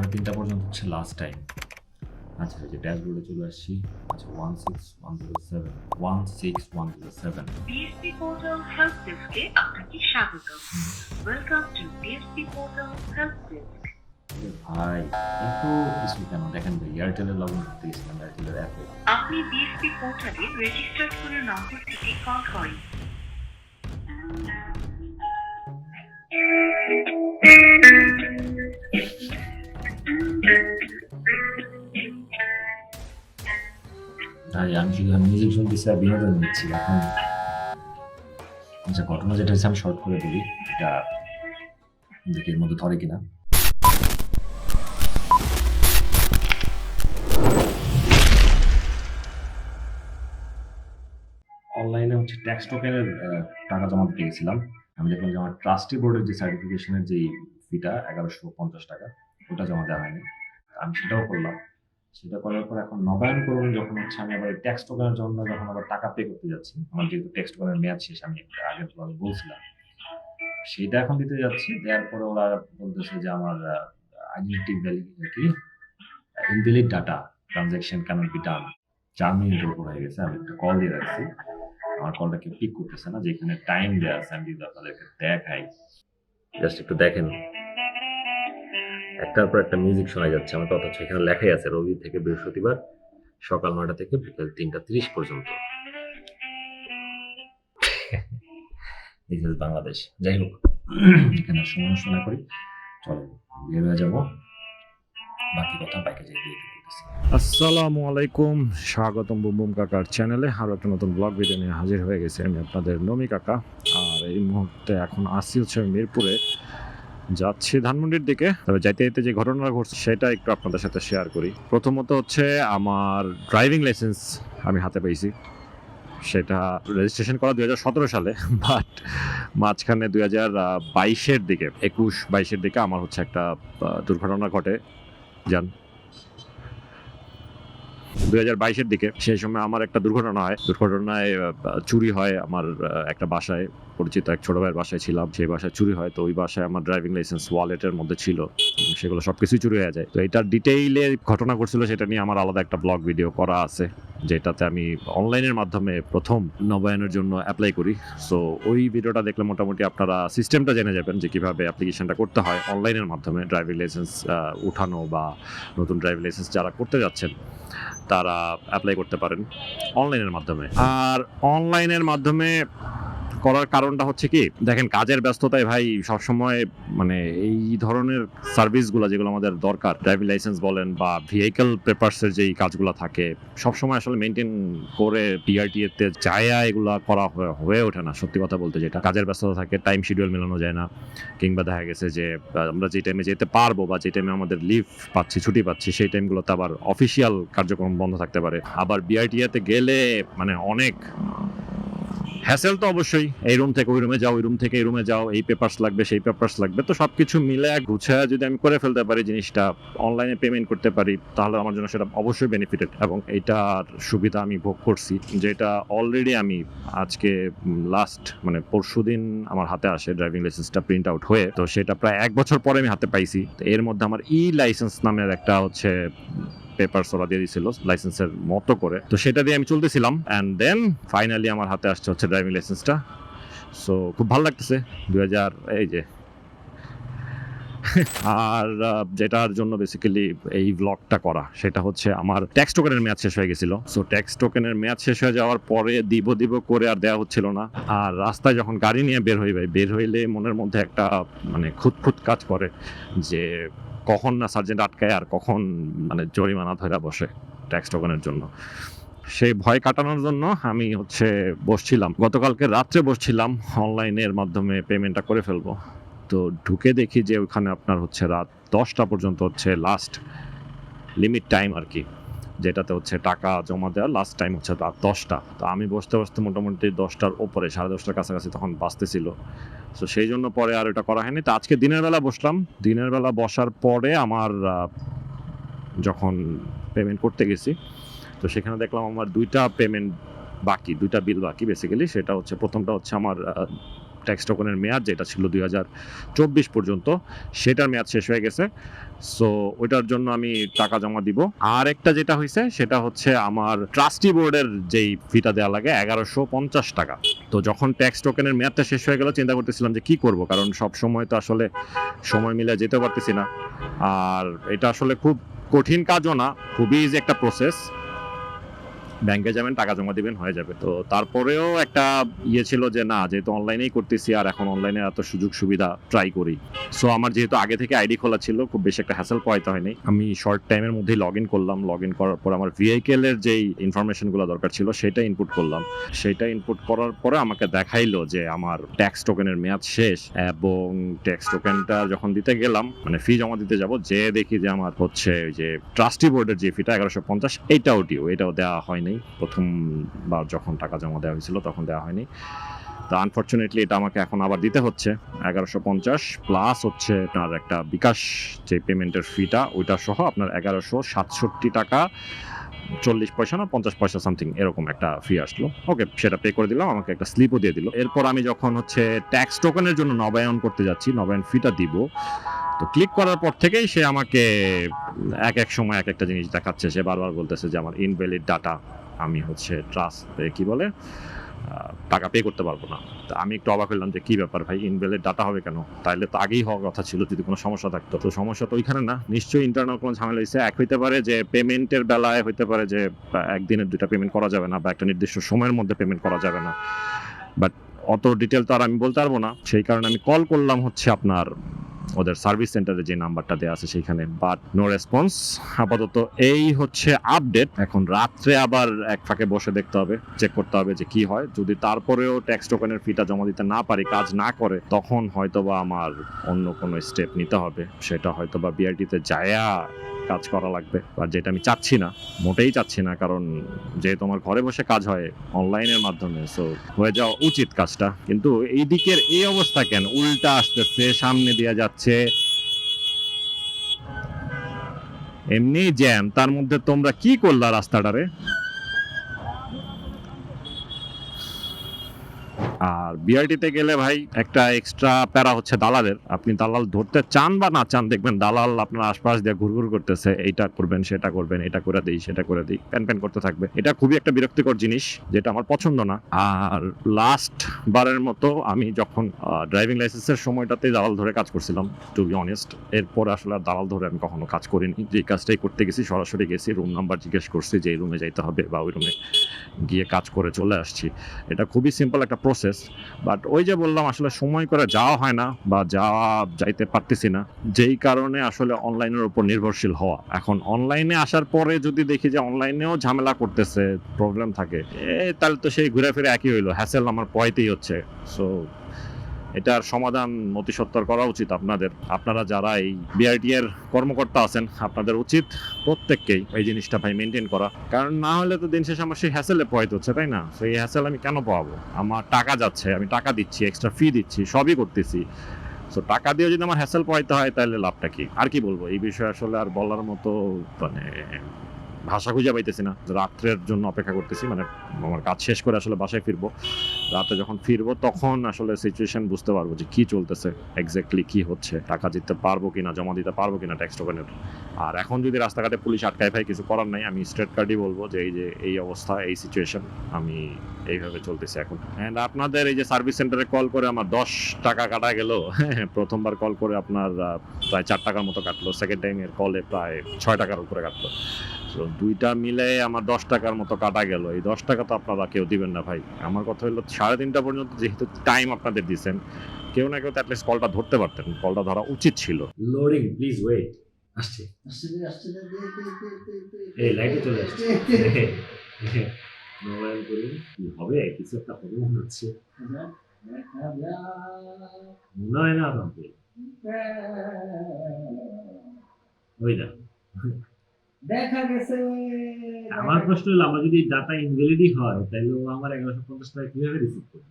সাড়ে তিনটা পর্যন্ত হচ্ছে লাস্ট টাইম আচ্ছা এই যে ড্যাশবোর্ডে চলে আসছি। আচ্ছা one six one zero seven one six one zero seven BSP portal help ডেস্কে আপনাকে স্বাগত welcome to BSP portal help desk ভাই এত কিছু কেন? দেখেন ভাই এয়ারটেলের লগ ইন করতে গেছিলাম এয়ারটেলের অ্যাপে আপনি বিএসপি পোর্টালে রেজিস্টার করে নম্বর থেকে কল করেন। আমি শুধু মিউজিক শুনতেছি আর বিনোদন নিচ্ছি এখন আচ্ছা ঘটনা যেটা হচ্ছে আমি শর্ট করে বলি এটা দেখি এর মধ্যে ধরে কিনা অনলাইনে হচ্ছে ট্যাক্স টোকেনের টাকা জমা দিতে গেছিলাম। আমি দেখলাম যে আমার ট্রাস্টি বোর্ডের যে সার্টিফিকেশনের যে ফিটা এগারোশো পঞ্চাশ টাকা, ওটা জমা দেওয়া হয়নি। আমি সেটাও করলাম। সেটা করার পর এখন নবায়ন করুন, যখন হচ্ছে আমি আবার ট্যাক্স টোকেনের জন্য যখন আবার টাকা পে করতে যাচ্ছি, আমার যেহেতু ট্যাক্স টোকেনের মেয়াদ শেষ, আমি একটা আগের আমি বলছিলাম। সেটা এখন দিতে যাচ্ছি, দেওয়ার পরে ওরা বলতেছে যে আমার আইডেন্টি ভ্যালি কি? Invalid data transaction cannot be done চার মিনিটের উপর হয়ে গেছে, আমি একটা কল দিয়ে রাখছি। আমার কলটা কেউ পিক করতেছে না, যেখানে টাইম দেওয়া আছে, আমি যদি আপনাদেরকে দেখাই। জাস্ট একটু দেখেন। একটার পর একটা মিউজিক শোনা যাচ্ছে। আমার অথচ এখানে লেখাই আছে, রবি থেকে বৃহস্পতিবার সকাল নয়টা থেকে বিকেল তিনটা তিরিশ পর্যন্ত। বাংলাদেশ যাই হোক, এখানে সময় শোনা করি। চলো, বের হয়ে যাব। বাকি কথা বাইকে যাই দিয়ে আসসালামু আলাইকুম, স্বাগতম বুম বুম কাকার চ্যানেলে আরও একটা নতুন ব্লগ ভিডিও নিয়ে হাজির হয়ে গেছি আমি আপনাদের নমি কাকা। আর এই মুহূর্তে এখন আসি হচ্ছে মিরপুরে। যাচ্ছি ধানমন্ডির দিকে। তবে যাইতে যাইতে যে ঘটনা ঘটছে, সেটা একটু আপনাদের সাথে শেয়ার করি। প্রথমত হচ্ছে আমার ড্রাইভিং লাইসেন্স আমি হাতে পেয়েছি। সেটা রেজিস্ট্রেশন করা দুই হাজার সতেরো সালে বাট মাঝখানে দু হাজার বাইশের দিকে, একুশ বাইশের দিকে আমার হচ্ছে একটা দুর্ঘটনা ঘটে। যান দুই হাজার বাইশের দিকে সেই সময় আমার একটা দুর্ঘটনা হয়। দুর্ঘটনায় চুরি হয় আমার একটা বাসায়। পরিচিত এক ছোট ভাইয়ের বাসায় ছিলাম। সেই বাসায় চুরি হয়। তো ওই বাসায় আমার ড্রাইভিং লাইসেন্স, ওয়ালেটের মধ্যে ছিল। সেগুলো সব কিছুই চুরি হয়ে যায়। তো এটার ডিটেইলে ঘটনা ঘটছিল সেটা নিয়ে আমার আলাদা একটা ব্লগ ভিডিও করা আছে, যেটাতে আমি অনলাইনের মাধ্যমে প্রথম নবায়নের জন্য অ্যাপ্লাই করি। সো ওই ভিডিওটা দেখলে মোটামুটি আপনারা সিস্টেমটা জেনে যাবেন যে কীভাবে অ্যাপ্লিকেশনটা করতে হয় অনলাইনের মাধ্যমে। ড্রাইভিং লাইসেন্স উঠানো বা নতুন ড্রাইভিং লাইসেন্স যারা করতে যাচ্ছেন তারা অ্যাপ্লাই করতে পারেন অনলাইনের মাধ্যমে। আর অনলাইনের মাধ্যমে করার কারণটা হচ্ছে কি, দেখেন কাজের ব্যস্ততায় ভাই সবসময় মানে এই ধরনের সার্ভিসগুলো যেগুলো আমাদের দরকার ড্রাইভিং লাইসেন্স বলেন বা ভেহিকেল পেপারসের যেই কাজগুলো থাকে, সবসময় আসলে মেনটেন করে পিআরটিএতে চায়া এগুলো করা হয়ে- ওঠে না। সত্যি কথা বলতে যেটা কাজের ব্যস্ততা থাকে টাইম শিডিউল মেলানো যায় না, কিংবা দেখা গেছে যে আমরা যে টাইমে যেতে পারব বা যে টাইমে আমাদের লিভ পাচ্ছি, ছুটি পাচ্ছি, সেই টাইমগুলোতে আবার অফিসিয়াল কার্যক্রম বন্ধ থাকতে পারে। আবার বিআরটিএতে গেলে মানে অনেক হ্যাসেল তো অবশ্যই এই রুম থেকে, ওই রুমে যাও, ওই রুম থেকে, এই রুমে যাও, এই পেপারস লাগবে, সেই পেপারস লাগবে। তো সবকিছু মিলে গুছায় যদি আমি করে ফেলতে পারি জিনিসটা অনলাইনে পেমেন্ট করতে পারি, তাহলে আমার জন্য সেটা অবশ্যই বেনিফিটেড এবং এইটার সুবিধা আমি ভোগ করছি, যেটা অলরেডি আমি আজকে লাস্ট মানে পরশুদিন আমার হাতে আসে ড্রাইভিং লাইসেন্সটা প্রিন্ট আউট হয়ে। তো সেটা প্রায় এক বছর পরে আমি হাতে পাইছি। তো এর মধ্যে আমার ই লাইসেন্স নামের একটা হচ্ছে পেপার ওরা দিয়ে দিছিল লাইসেন্সের মতো করে। তো সেটা দিয়ে আমি চলতেছিলাম অ্যান্ড দেন ফাইনালি আমার হাতে আসছে হচ্ছে ড্রাইভিং লাইসেন্সটা সো খুব ভালো লাগতেছে দু হাজার এই যে। আর যেটার জন্য বেসিক্যালি এই ব্লগটা করা, সেটা হচ্ছে আমার ট্যাক্স টোকেনের মেয়াদ শেষ হয়ে গেছিল। সো ট্যাক্স টোকেনের মেয়াদ শেষ হয়ে যাওয়ার পরে দিব দিব করে আর দেওয়া হচ্ছিল না। আর রাস্তায় যখন গাড়ি নিয়ে বের হই, ভাই, বের হইলে মনের মধ্যে একটা মানে খুঁত খুঁত কাজ করে যে কখন না সার্জেন্ট আটকায় আর কখন মানে জরিমানা ধরা বসে ট্যাক্স টোকেনের জন্য। সেই ভয় কাটানোর জন্য আমি হচ্ছে বসছিলাম। গতকালকে রাত্রে বসছিলাম, অনলাইনের মাধ্যমে পেমেন্টটা করে ফেলব। তো ঢুকে দেখি যে ওখানে আপনার হচ্ছে রাত দশটা পর্যন্ত হচ্ছে লাস্ট লিমিট টাইম আর কি। যেটাতে হচ্ছে টাকা জমা দেওয়ার লাস্ট টাইম হচ্ছে রাত দশটা। তো আমি বসতে বসতে মোটামুটি দশটার ওপরে সাড়ে দশটার কাছাকাছি তখন বাঁচতেছিল তো সেই জন্য পরে আর এটা করা হয়নি। তো আজকে দিনের বেলা বসলাম। দিনের বেলা বসার পরে আমার যখন পেমেন্ট করতে গেছি, তো সেখানে দেখলাম আমার দুইটা পেমেন্ট বাকি, দুইটা বিল বাকি বেসিক্যালি সেটা হচ্ছে প্রথমটা হচ্ছে আমার ট্যাক্স টোকনের মেয়াদ, যেটা ছিল দুই হাজার চব্বিশ পর্যন্ত, সেটার মেয়াদ শেষ হয়ে গেছে। সো ওইটার জন্য আমি টাকা জমা দিব। আর একটা যেটা হয়েছে সেটা হচ্ছে আমার ট্রাস্টি বোর্ডের যেই ফিটা দেওয়া লাগে, এগারোশো পঞ্চাশ টাকা। তো যখন ট্যাক্স টোকেনের মেয়াদটা শেষ হয়ে গেল, চিন্তা করতেছিলাম যে কি করব, কারণ সব সময় তো আসলে সময় মিলে যেতে পারতেছি না। আর এটা আসলে খুব কঠিন কাজও না, খুবই ইজি একটা প্রসেস ব্যাংকে যাবেন, টাকা জমা দিবেন, হয়ে যাবে। তো তারপরেও একটা ইয়ে ছিল যে, না, যেহেতু অনলাইনেই করতেছি, আর এখন অনলাইনে এত সুযোগ সুবিধা ট্রাই করি। সো আমার যেহেতু আগে থেকে আইডি খোলা ছিল, খুব বেশি একটা হ্যাসেল পাইতে হয়নি। আমি শর্ট টাইমের মধ্যেই লগ ইন করলাম। লগ ইন করার পর আমার ভিআইকেল এর যেই ইনফরমেশনগুলো দরকার ছিল, সেটা ইনপুট করলাম। সেটা ইনপুট করার পরে আমাকে দেখাইলো যে, আমার ট্যাক্স টোকেনের মেয়াদ শেষ। এবং ট্যাক্স টোকেনটা যখন দিতে গেলাম মানে ফি জমা দিতে যাব, যে দেখি যে আমার হচ্ছে যে ট্রাস্টি বোর্ডের যে ফিটা এগারোশো পঞ্চাশ এইটাও ডিও এটাও দেওয়া হয়নি। প্রথমবার যখন টাকা জমা দেওয়া হয়েছিল তখন দেওয়া হয়নি। তো আনফর্চুনেটলি এটা আমাকে এখন আবার দিতে হচ্ছে, এগারোশো পঞ্চাশ প্লাস হচ্ছে আপনার একটা বিকাশ যে পেমেন্টের ফিটা ওইটা সহ আপনার এগারোশো সাতষট্টি টাকা, চল্লিশ পয়সা না পঞ্চাশ পয়সা সামথিং এরকম একটা ফি আসলো। ওকে সেটা পে করে দিলাম, আমাকে একটা স্লিপও দিয়ে দিল। এরপর আমি যখন হচ্ছে ট্যাক্স টোকেনের জন্য নবায়ন করতে যাচ্ছি, নবায়ন ফিটা দিব তো ক্লিক করার পর থেকেই সে আমাকে, এক এক সময় এক একটা জিনিস দেখাচ্ছে। সে বারবার বলতেছে যে আমার ইনভ্যালিড ডাটা আমি হচ্ছে ট্রাস্ট কি বলে টাকা পে করতে পারব না। তো আমি একটু অবাক হলাম যে কি ব্যাপার ভাই ইনভ্যালিড ডাটা হবে কেন? তাইলে তো আগেই হওয়ার কথা ছিল যদি কোনো সমস্যা থাকতো। তো সমস্যা তো ওইখানে না, নিশ্চয়ই ইন্টারনাল কোনো ঝামেলা হয়েছে এক হইতে পারে যে পেমেন্টের বেলায় হইতে পারে যে একদিনের দুইটা পেমেন্ট করা যাবে না বা একটা নির্দিষ্ট সময়ের মধ্যে পেমেন্ট করা যাবে না। বাট অত ডিটেল তো আর আমি বলতে পারব না। সেই কারণে আমি কল করলাম হচ্ছে আপনার ওদের সার্ভিস সেন্টারে যে নাম্বারটা দেওয়া আছে সেখানে। বাট নো রেসপন্স আপাতত এই হচ্ছে আপডেট এখন রাত্রে আবার এক ফাঁকে বসে দেখতে হবে চেক করতে হবে যে কি হয়। যদি তারপরেও ট্যাক্স টোকেনের ফিটা জমা দিতে না পারি, কাজ না করে, তখন হয়তোবা আমার অন্য কোনো স্টেপ নিতে হবে। সেটা হয়তোবা বিআরটিতে যায়া কাজ করা লাগবে আর যেটা আমি চাচ্ছি না, মোটেই চাচ্ছি না, কারণ যে তোমার ঘরে বসে কাজ হয় অনলাইনের মাধ্যমে সো হয়ে যাওয়া উচিত কাজটা। কিন্তু এই দিকের এই অবস্থা কেন? উল্টা আসতেছে, সামনে দিয়ে যাচ্ছে। এমনি জ্যাম তার মধ্যে তোমরা কি করলা রাস্তাটারে? আর বিআরটিতে গেলে ভাই একটা এক্সট্রা প্যারা হচ্ছে দালালের। আপনি দালাল ধরতে চান বা না চান, দেখবেন দালাল আপনার আশপাশ দিয়ে ঘুরঘুর করতেছে, এইটা করবেন, সেটা করবেন, এটা করে দিই, সেটা করে দিই, প্যান প্যান করতে থাকবে। এটা খুবই একটা বিরক্তিকর জিনিস, যেটা আমার পছন্দ না। আর লাস্ট বারের মতো আমি যখন ড্রাইভিং লাইসেন্সের সময়টাতে দালাল ধরে কাজ করছিলাম টু বি অনেস্ট এরপর আসলে আর দালাল ধরে আমি কখনো কাজ করিনি। যে কাজটাই করতে গেছি, সরাসরি গেছি রুম নাম্বার জিজ্ঞেস করছি যে এই রুমে যাইতে হবে বা ওই রুমে গিয়ে কাজ করে চলে আসছি। এটা খুবই সিম্পল একটা প্রসেস বাট ওই যে বললাম, আসলে সময় করে যাওয়া হয় না বা যাওয়া যাইতে পারতেছি না, যেই কারণে আসলে অনলাইনের উপর নির্ভরশীল হওয়া। এখন অনলাইনে আসার পরে যদি দেখি যে অনলাইনেও ঝামেলা করতেছে প্রবলেম থাকে তাহলে তো সেই ঘুরে ফিরে একই হইল হ্যাসেল আমার পয়তেই হচ্ছে। সো এটার সমাধান অতি সত্তর করা উচিত আপনাদের। আপনারা যারা এই বিআরটি এর কর্মকর্তা আছেন, আপনাদের উচিত প্রত্যেককেই এই জিনিসটা ভাই মেনটেন করা। কারণ না হলে তো দিন শেষে আমার সেই হ্যাসেলে পয়েতে হচ্ছে, তাই না? সেই হ্যাসেল আমি কেন পাবো? আমার টাকা যাচ্ছে, আমি টাকা দিচ্ছি এক্সট্রা ফি দিচ্ছি, সবই করতেছি। সো টাকা দিয়ে যদি আমার হ্যাসেল পাইতে হয়, তাহলে লাভটা কি? আর কি বলব? এই বিষয়ে আসলে আর বলার মতো মানে ভাষা খুঁজে পাইতেছি না। রাত্রের জন্য অপেক্ষা করতেছি মানে আমার কাজ শেষ করে আসলে বাসায় ফিরবো। রাতে যখন ফিরবো, তখন আসলে সিচুয়েশন বুঝতে পারব যে কি চলতেছে এক্স্যাক্টলি কি হচ্ছে, টাকা দিতে পারব কিনা, জমা দিতে পারব কিনা ট্যাক্স টোকেনের আর এখন যদি রাস্তাঘাটে পুলিশ আটকায় ভাই, কিছু করার নাই, আমি স্ট্রেট কার্ডই বলব যে এই যে, এই অবস্থা, এই সিচুয়েশন আমি এইভাবে চলতেছি এখন। অ্যান্ড আপনাদের এই যে সার্ভিস সেন্টারে কল করে আমার দশ টাকা কাটা গেল, প্রথমবার কল করে আপনার প্রায় চার টাকার মতো কাটলো সেকেন্ড টাইমের কলে প্রায় ছয় টাকার উপরে কাটলো। দুইটা মিলে আমার দশ টাকার মতো কাটা গেল। এই দশ টাকা তো আপনারা কেউ দিবেন না ভাই। আমার কথা হলো সাড়ে তিনটা পর্যন্ত যেহেতু টাইম আপনাদের দিচ্ছেন কেউ না কেউ তো অ্যাটলিস্ট কলটা ধরতে পারতেন। কলটা ধরা উচিত ছিল। লোডিং প্লিজ ওয়েট আসছে। এই লাইটে চলে আসছে। মোবাইল করুন কি হবে? কিছু একটা হবে মনে হচ্ছে মনে হয় না আমাকে ওই না। দেখা গেছে। আমার প্রশ্ন হলো, আমার যদি ডাটা ইনভ্যালিডই হয়, তাহলে ও আমার এগারোশো পঞ্চাশ টাকা কীভাবে রিসিভ করবে?